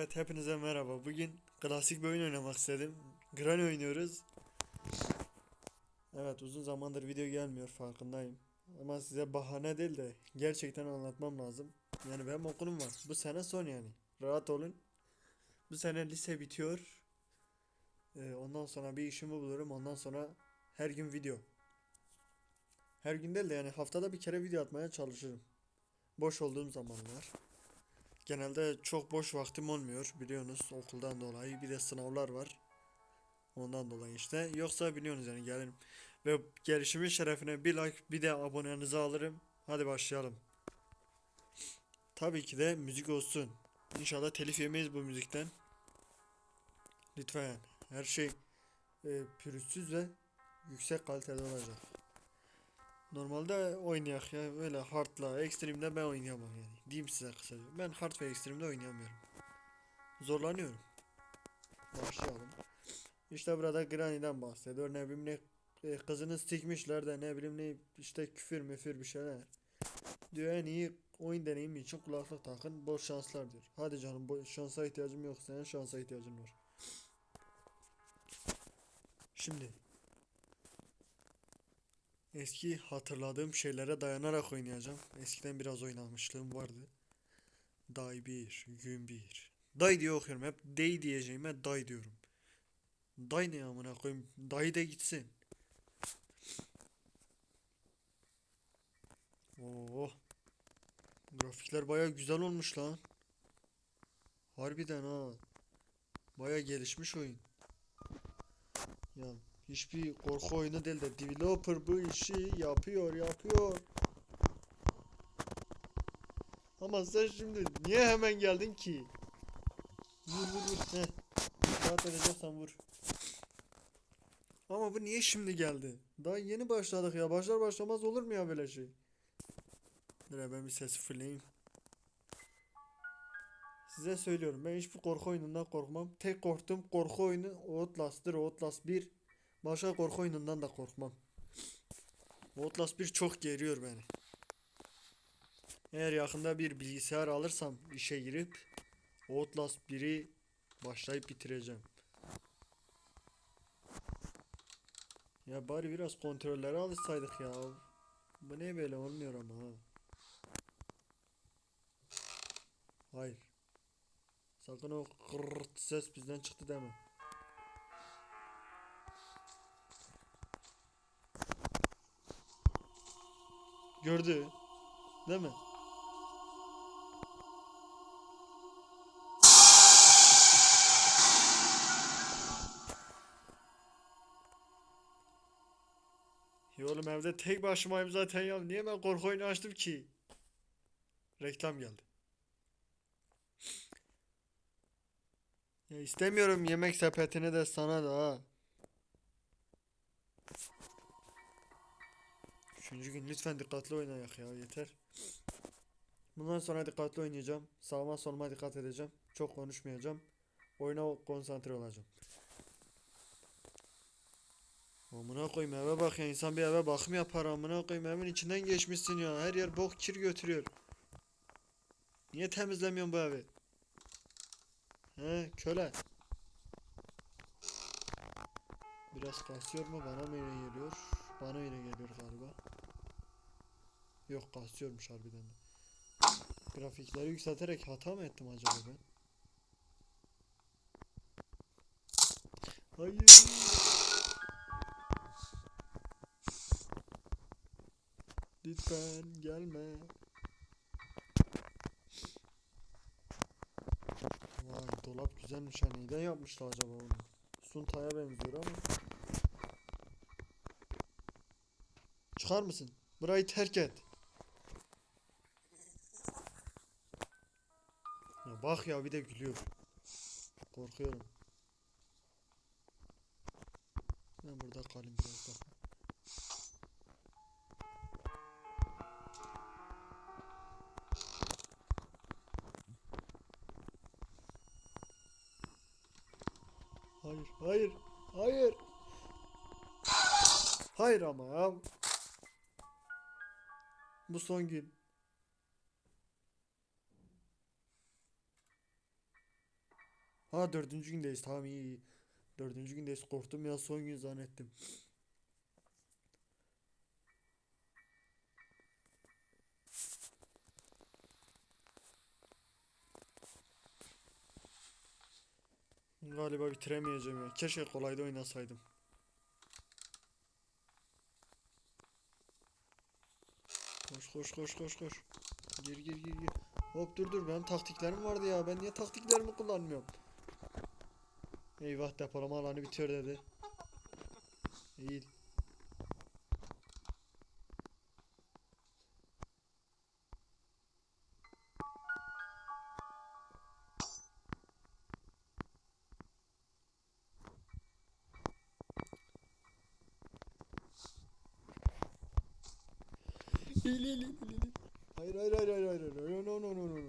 Evet hepinize merhaba. Bugün klasik bir oyun oynamak istedim. Granny oynuyoruz. Evet uzun zamandır video gelmiyor farkındayım. Ama size bahane değil de gerçekten anlatmam lazım. Yani benim okulum var. Bu sene son yani. Rahat olun. Bu sene lise bitiyor. Ee, ondan sonra bir işimi bulurum. Ondan sonra her gün video. Her gün değil de yani haftada bir kere video atmaya çalışırım. Boş olduğum zamanlar. Genelde çok boş vaktim olmuyor biliyorsunuz okuldan dolayı bir de sınavlar var. Ondan dolayı işte. Yoksa biliyorsunuz yani gelirim. Ve gelişimin şerefine bir like bir de abonenizi alırım. Hadi başlayalım. Tabii ki de müzik olsun. İnşallah telif yemeyiz bu müzikten. Lütfen her şey e, pürüzsüz ve yüksek kalitede olacak. Normalde oynayak ya böyle hardla ekstremde ben oynayamam yani. Diyeyim size kısaca. Ben hard ve ekstremde oynayamıyorum. Zorlanıyorum. Başlayalım. İşte burada Granny'den bahsediyor. Ne bileyim ne e, kızını sikmişler de ne bileyim ne işte küfür müfür bir şeyler. Diyor en iyi oyun deneyimi için kulaklık takın bol şanslar diyor. Hadi canım bu şansa ihtiyacım yok senin şansa ihtiyacın var. Şimdi Eski hatırladığım şeylere dayanarak oynayacağım. Eskiden biraz oynamışlığım vardı. Day 1, gün 1. Day diye okuyorum. Hep day diyeceğime day diyorum. Day ne amına koyayım? Day de gitsin. Oo. Grafikler baya güzel olmuş lan. Harbiden ha. Baya gelişmiş oyun. Ya Hiçbir korku oyunu değil de developer bu işi yapıyor yapıyor. Ama sen şimdi niye hemen geldin ki? Vur vur vur. Heh. Rahat edeceksen vur. Ama bu niye şimdi geldi? Daha yeni başladık ya. Başlar başlamaz olur mu ya böyle şey? Dur ben bir sesi fırlayayım. Size söylüyorum ben hiçbir korku oyunundan korkmam. Tek korktuğum korku oyunu Outlast'dır. Outlast 1 Başka korku oyunundan da korkmam. Outlast 1 çok geriyor beni. Eğer yakında bir bilgisayar alırsam işe girip Outlast 1'i başlayıp bitireceğim. Ya bari biraz kontrollere alışsaydık ya. Bu ne böyle olmuyor ama ha. Hayır. Sakın o kırrt ses bizden çıktı deme. Gördü. Değil mi? Ya oğlum evde tek başımayım zaten ya. Niye ben korku oyunu açtım ki? Reklam geldi. Ya istemiyorum yemek sepetini de sana da. Üçüncü gün lütfen dikkatli oynayak ya yeter. Bundan sonra dikkatli oynayacağım. Sağıma soluma dikkat edeceğim. Çok konuşmayacağım. Oyuna konsantre olacağım. Amına koyayım eve bak ya insan bir eve bakım yapar amına koyayım evin içinden geçmişsin ya her yer bok kir götürüyor. Niye temizlemiyorsun bu evi? He köle. Biraz kasıyor mu bana mı geliyor? Bana öyle geliyor galiba. Yok kasıyormuş harbiden de. Grafikleri yükselterek hata mı ettim acaba ben? Hayır. Lütfen gelme. Vay dolap güzelmiş ha neyden yapmışlar acaba onu? Sunta'ya benziyor ama. Çıkar mısın? Burayı terk et. Ya bak ya bir de gülüyor. Korkuyorum. Ben burada kalayım biraz daha. Hayır, hayır, hayır. Hayır ama ya. Bu son gün. Ha dördüncü gündeyiz tamam iyi iyi. Dördüncü gündeyiz korktum ya son gün zannettim. Galiba bitiremeyeceğim ya. Keşke kolayda oynasaydım. Koş koş koş koş. Gir gir gir gir. Hop dur dur benim taktiklerim vardı ya. Ben niye taktiklerimi kullanmıyorum? Eyvah depolama alanı bitiyor dedi. Eğil. Eğil eğil eğil. Hayır hayır hayır hayır hayır. hayır. No no no no no.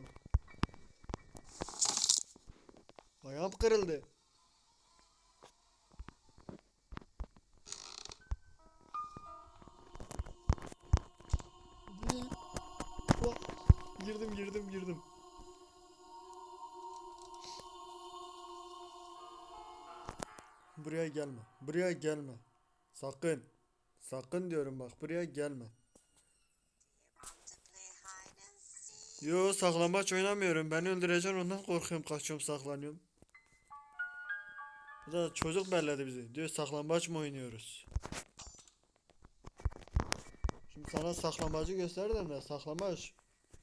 Ayağım kırıldı. Girdim girdim girdim. Buraya gelme. Buraya gelme. Sakın. Sakın diyorum bak buraya gelme. Yo saklambaç oynamıyorum. Beni öldüreceksin ondan korkuyorum kaçıyorum saklanıyorum. Bu da çocuk belledi bizi. Diyor saklambaç mı oynuyoruz? Şimdi sana saklambacı gösterdim de saklambaç.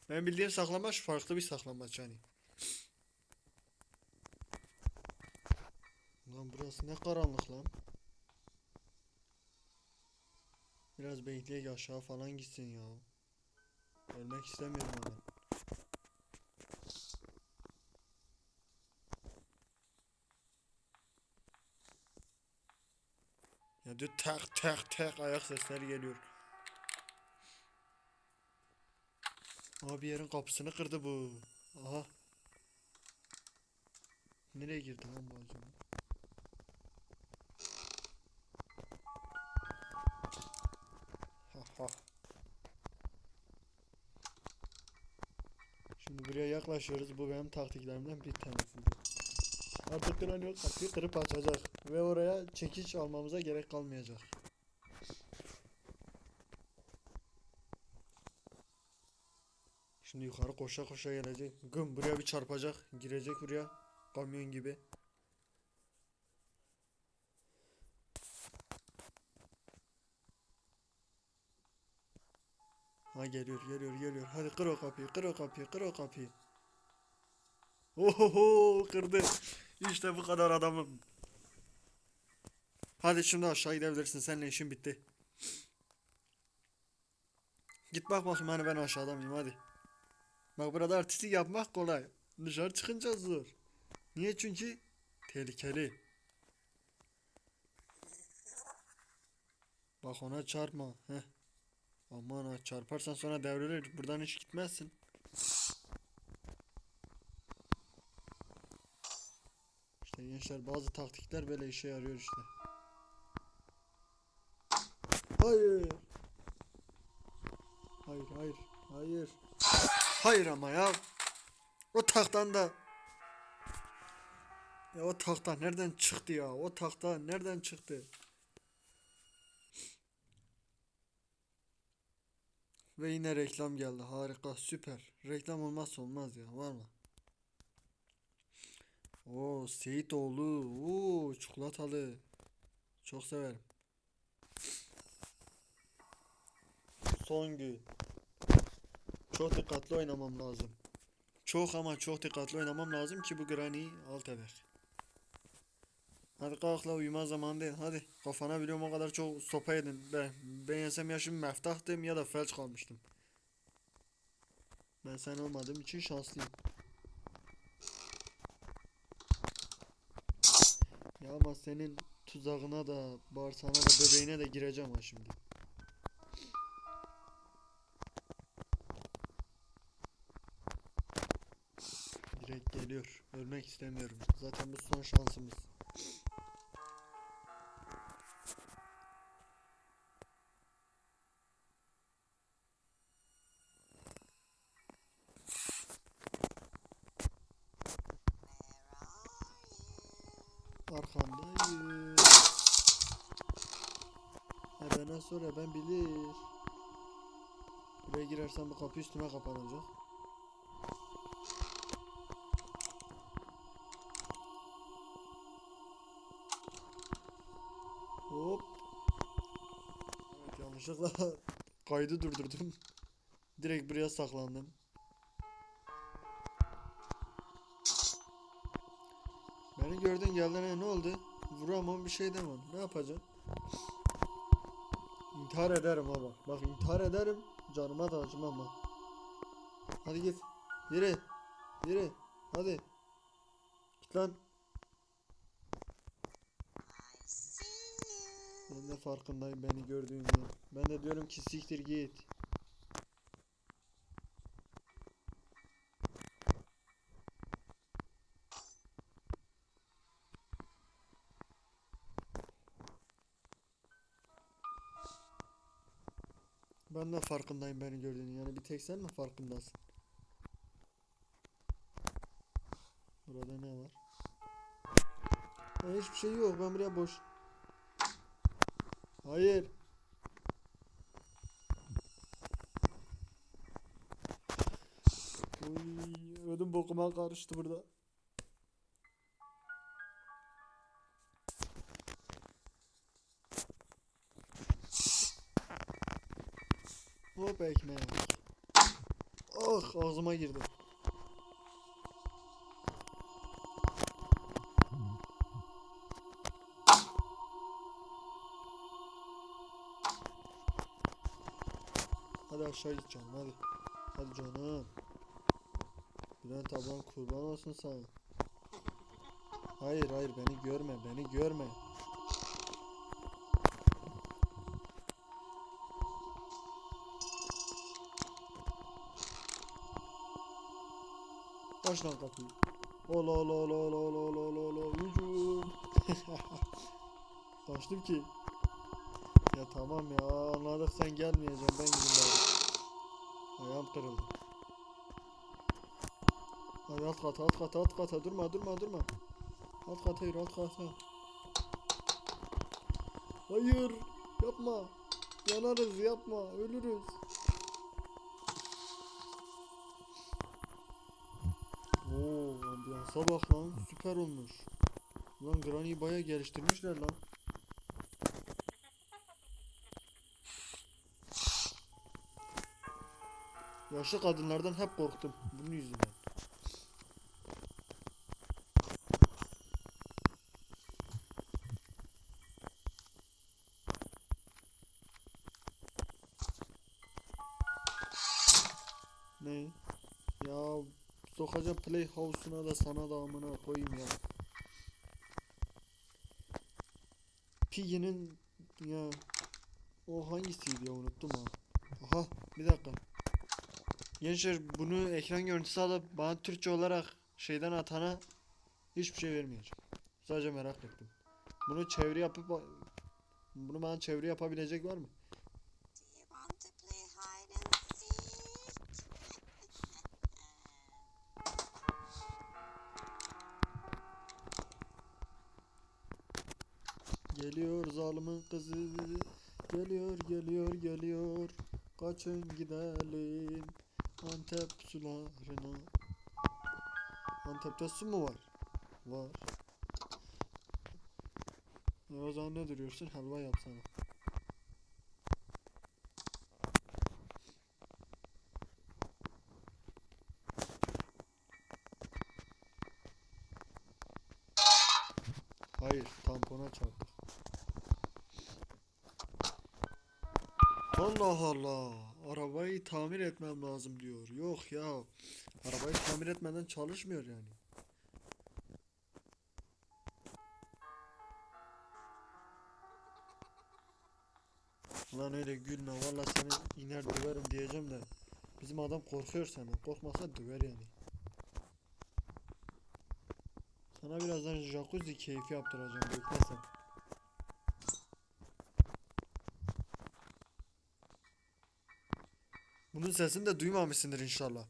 Ben bildiğim saklambaç farklı bir saklambaç yani. Lan burası ne karanlık lan. Biraz bekleyek aşağı falan gitsin ya. Ölmek istemiyorum ama. Ya diyor tak tak tak ayak sesleri geliyor. Abi yerin kapısını kırdı bu. Aha. Nereye girdi lan bu acaba? Şimdi buraya yaklaşıyoruz. Bu benim taktiklerimden bir tanesiydi. Artık kıran yok. Kapıyı kırıp açacak. Ve oraya çekiç almamıza gerek kalmayacak. Şimdi yukarı koşa koşa gelecek. Güm buraya bir çarpacak. Girecek buraya. Kamyon gibi. Ha geliyor geliyor geliyor. Hadi kır o kapıyı kır o kapıyı kır o kapıyı. Ohoho kırdı. İşte bu kadar adamım. Hadi şimdi aşağı gidebilirsin. Seninle işin bitti. Git bak bakayım hani ben aşağıda mıyım hadi. Bak burada artistlik yapmak kolay. Dışarı çıkınca zor. Niye? Çünkü tehlikeli. Bak ona çarpma. Heh. Aman ha çarparsan sonra devrilir. Buradan hiç gitmezsin. İşte gençler bazı taktikler böyle işe yarıyor işte. Hayır. Hayır hayır hayır. Hayır ama ya. O taktan da ya o takta nereden çıktı ya? O takta nereden çıktı? Ve yine reklam geldi. Harika, süper. Reklam olmazsa olmaz ya. Var mı? Oo, Seyitoğlu. Oo, çikolatalı. Çok severim. Son gün. Çok dikkatli oynamam lazım. Çok ama çok dikkatli oynamam lazım ki bu Granny'yi alt edek. Hadi kalk la uyuma zamanı değil. Hadi kafana biliyorum o kadar çok sopa yedin. Ben, ben yesem ya şimdi meftahtım ya da felç kalmıştım. Ben sen olmadığım için şanslıyım. Ya ama senin tuzağına da, bağırsağına da, bebeğine de gireceğim ha şimdi. Geliyor. Ölmek istemiyorum. Zaten bu son şansımız. Arkandayım. E bana sonra ben bilir. Buraya girersem bu kapı üstüme kapanacak. Yanlışlıkla kaydı durdurdum. Direkt buraya saklandım. Beni gördün geldin he, ne oldu? Vuramam bir şey demem. Ne yapacaksın? İntihar ederim ha bak. Bak intihar ederim. Canıma da acımam bak. Hadi git. Yürü. Yürü. Hadi. Git lan. De farkındayım beni gördüğünde. Ben de diyorum ki siktir git. Ben de farkındayım beni gördüğünü. Yani bir tek sen mi farkındasın? Burada ne var? Ha, hiçbir şey yok. Ben buraya boş. Hayır. Uy, ödüm bokuma karıştı burada. Hop ekmeğe. Ah ağzıma girdi. Hadi aşağı git canım hadi. Hadi canım. Bülent ablan kurban olsun sana. Hayır hayır beni görme beni görme. Aç lan kapıyı. Ola ola ola ola ola ola ola ola hücum. Kaçtım ki. Ya tamam ya anladık sen gelmeyeceksin ben gideyim. Ayağım kırıldı. Hadi alt kata alt kata alt kata durma durma durma. Alt kata yürü alt kata. Hayır yapma. Yanarız yapma ölürüz. Oo ambiyansa bak lan süper olmuş. Lan Granny'i baya geliştirmişler lan. Yaşlı kadınlardan hep korktum bunun yüzünden. Ne? Ya sokacağım Playhouse'una da sana da amına koyayım ya. Piggy'nin ya o hangisiydi ya unuttum ha. Aha bir dakika. Gençler bunu ekran görüntüsü alıp bana Türkçe olarak şeyden atana hiçbir şey vermeyeceğim. Sadece merak ettim. Bunu çeviri yapıp bunu bana çeviri yapabilecek var mı? Geliyor zalimin kızı Geliyor geliyor geliyor Kaçın gidelim Antep sularına Antep'te su mu var? Var e o zaman ne duruyorsun? Helva yapsana Hayır tampona çarptık Allah Allah. Arabayı tamir etmem lazım diyor. Yok ya. Arabayı tamir etmeden çalışmıyor yani. Lan öyle gülme. Valla seni iner döverim diyeceğim de. Bizim adam korkuyor senden. Korkmasa döver yani. Sana birazdan jacuzzi keyfi yaptıracağım. Bekle. Bunun sesini de duymamışsındır inşallah.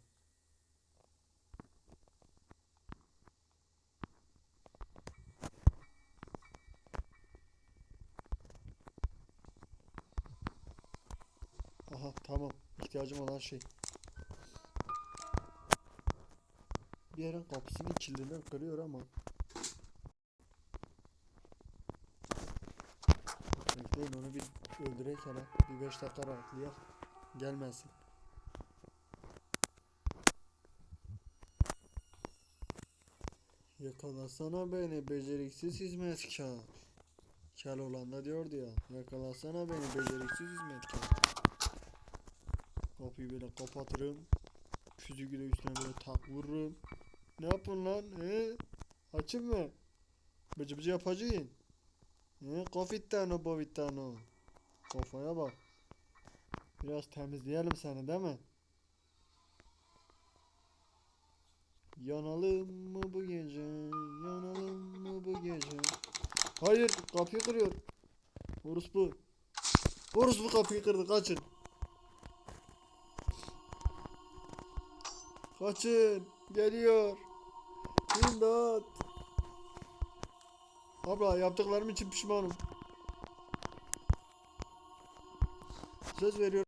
Aha tamam. İhtiyacım olan şey. Bir yerin kapısını kildinden kırıyor ama. Bekleyin onu bir öldürek hele. Bir 5 dakika rahatlayak. Gelmesin. Yakalasana beni beceriksiz hizmetkar. Kel olan da diyordu ya. Yakalasana beni beceriksiz hizmetkar. Kapıyı böyle kapatırım. Füzüğü de üstüne böyle tak vururum. Ne yapın lan? He? Açın mı? Bıcı bıcı yapacağın. He? Kofittano bovittano. Kafaya bak. Biraz temizleyelim seni değil mi? Yanalım mı bu gece? Yanalım mı bu gece? Hayır kapıyı kırıyor. Orospu. Orospu kapıyı kırdı kaçın. Kaçın. Geliyor. İmdat. Abla yaptıklarım için pişmanım. Söz veriyorum.